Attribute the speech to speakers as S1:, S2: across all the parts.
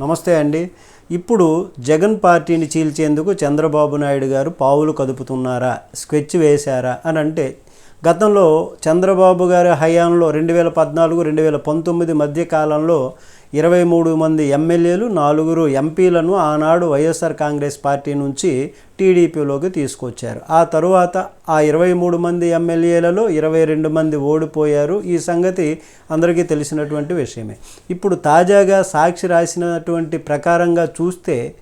S1: నమస్తే అండి. ఇప్పుడు జగన్ పార్టీని చీల్చేందుకు చంద్రబాబు నాయుడు గారు పావులు కదుపుతున్నారా? స్కెచ్ వేశారా? అని అంటే గతంలో చంద్రబాబు గారి హయాంలో రెండు వేల పద్నాలుగు రెండు వేల పంతొమ్మిది మధ్య కాలంలో ఇరవై మూడు మంది ఎమ్మెల్యేలు నాలుగురు ఎంపీలను ఆనాడు వైఎస్ఆర్ కాంగ్రెస్ పార్టీ నుంచి టీడీపీలోకి తీసుకొచ్చారు. ఆ తరువాత ఆ ఇరవై మూడు మంది ఎమ్మెల్యేలలో ఇరవై రెండు మంది ఓడిపోయారు. ఈ సంగతి అందరికీ తెలిసినటువంటి విషయమే. ఇప్పుడు తాజాగా సాక్షి రాసినటువంటి ప్రకారంగా చూస్తే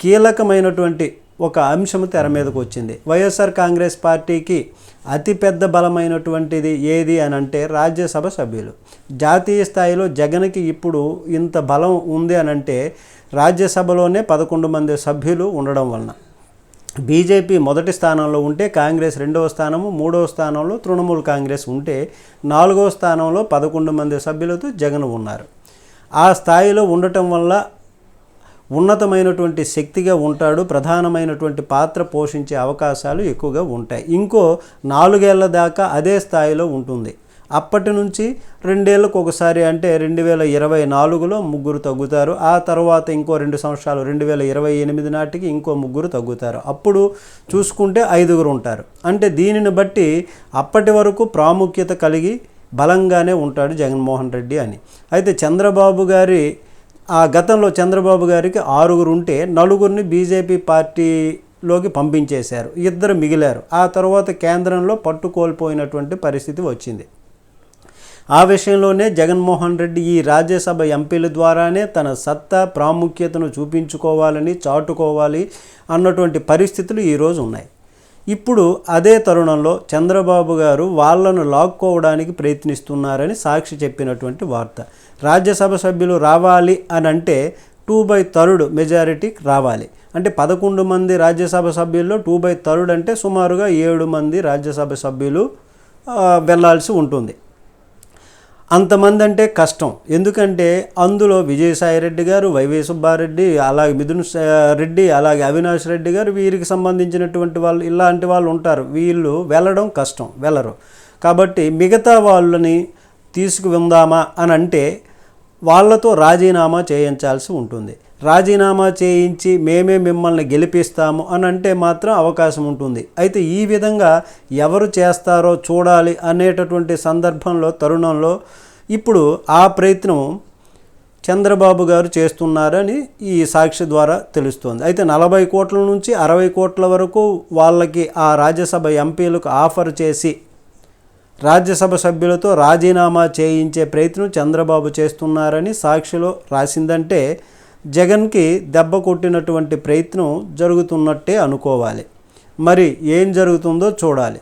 S1: కీలకమైనటువంటి ఒక అంశం తెర మీదకు వచ్చింది. వైఎస్ఆర్ కాంగ్రెస్ పార్టీకి అతిపెద్ద బలమైనటువంటిది ఏది అని అంటే రాజ్యసభ సభ్యులు. జాతీయ స్థాయిలో జగన్కి ఇప్పుడు ఇంత బలం ఉంది అని అంటే రాజ్యసభలోనే పదకొండు మంది సభ్యులు ఉండడం వలన. బీజేపీ మొదటి స్థానంలో ఉంటే కాంగ్రెస్ రెండవ స్థానము మూడవ స్థానంలో తృణమూల్ కాంగ్రెస్ ఉంటే నాలుగవ స్థానంలో పదకొండు మంది సభ్యులతో జగన్ ఉన్నారు. ఆ స్థాయిలో ఉండటం వల్ల ఉన్నతమైనటువంటి శక్తిగా ఉంటాడు ప్రధానమైనటువంటి పాత్ర పోషించే అవకాశాలు ఎక్కువగా ఉంటాయి. ఇంకో నాలుగేళ్ళ దాకా అదే స్థాయిలో ఉంటుంది. అప్పటి నుంచి రెండేళ్ళకు ఒకసారి అంటే రెండు వేల ఇరవై నాలుగులో ముగ్గురు తగ్గుతారు. ఆ తర్వాత ఇంకో రెండు సంవత్సరాలు రెండు వేల ఇరవై ఎనిమిది నాటికి ఇంకో ముగ్గురు తగ్గుతారు. అప్పుడు చూసుకుంటే ఐదుగురు ఉంటారు. అంటే దీనిని బట్టి అప్పటి వరకు ప్రాముఖ్యత కలిగి బలంగానే ఉంటాడు జగన్మోహన్ రెడ్డి అని. అయితే చంద్రబాబు గారి ఆ గతంలో చంద్రబాబు గారికి ఆరుగురు ఉంటే నలుగురిని బీజేపీ పార్టీలోకి పంపించేశారు. ఇద్దరు మిగిలారు. ఆ తర్వాత కేంద్రంలో పట్టు కోల్పోయినటువంటి పరిస్థితి వచ్చింది. ఆ విషయంలోనే జగన్మోహన్ రెడ్డి ఈ రాజ్యసభ ఎంపీల ద్వారానే తన సత్తా ప్రాముఖ్యతను చూపించుకోవాలని చాటుకోవాలి అన్నటువంటి పరిస్థితులు ఈరోజు ఉన్నాయి. ఇప్పుడు అదే తరుణంలో చంద్రబాబు గారు వాళ్ళను లాక్కోవడానికి ప్రయత్నిస్తున్నారని సాక్షి చెప్పినటువంటి వార్త. రాజ్యసభ సభ్యులు రావాలి అని అంటే టూ బై థర్డ్ మెజారిటీ రావాలి. అంటే పదకొండు మంది రాజ్యసభ సభ్యుల్లో టూ బై థర్డ్ అంటే సుమారుగా ఏడు మంది రాజ్యసభ సభ్యులు వెళ్ళాల్సి ఉంటుంది. అంతమంది అంటే కష్టం. ఎందుకంటే అందులో విజయసాయి రెడ్డి గారు వైవి సుబ్బారెడ్డి అలాగే మిథున్ రెడ్డి అలాగే అవినాష్ రెడ్డి గారు వీరికి సంబంధించినటువంటి వాళ్ళు ఇలాంటి వాళ్ళు ఉంటారు. వీళ్ళు వెళ్ళడం కష్టం వెళ్ళరు. కాబట్టి మిగతా వాళ్ళని తీసుకువెందామా అని అంటే వాళ్ళతో రాజీనామా చేయించాల్సి ఉంటుంది. రాజీనామా చేయించి మేమే మిమ్మల్ని గెలిపిస్తాము అని అంటే మాత్రం అవకాశం ఉంటుంది. అయితే ఈ విధంగా ఎవరు చేస్తారో చూడాలి అనేటటువంటి సందర్భంలో తరుణంలో ఇప్పుడు ఆ ప్రయత్నం చంద్రబాబు గారు చేస్తున్నారని ఈ సాక్షి ద్వారా తెలుస్తోంది. అయితే నలభై కోట్ల నుంచి అరవై కోట్ల వరకు వాళ్ళకి ఆ రాజ్యసభ ఎంపీలకు ఆఫర్ చేసి రాజ్యసభ సభ్యులతో రాజీనామా చేయించే ప్రయత్నం చంద్రబాబు చేస్తున్నారని సాక్షిలో రాసిందంటే జగన్కి దెబ్బ కొట్టినటువంటి ప్రయత్నం జరుగుతున్నట్టే అనుకోవాలి. మరి ఏం జరుగుతుందో చూడాలి.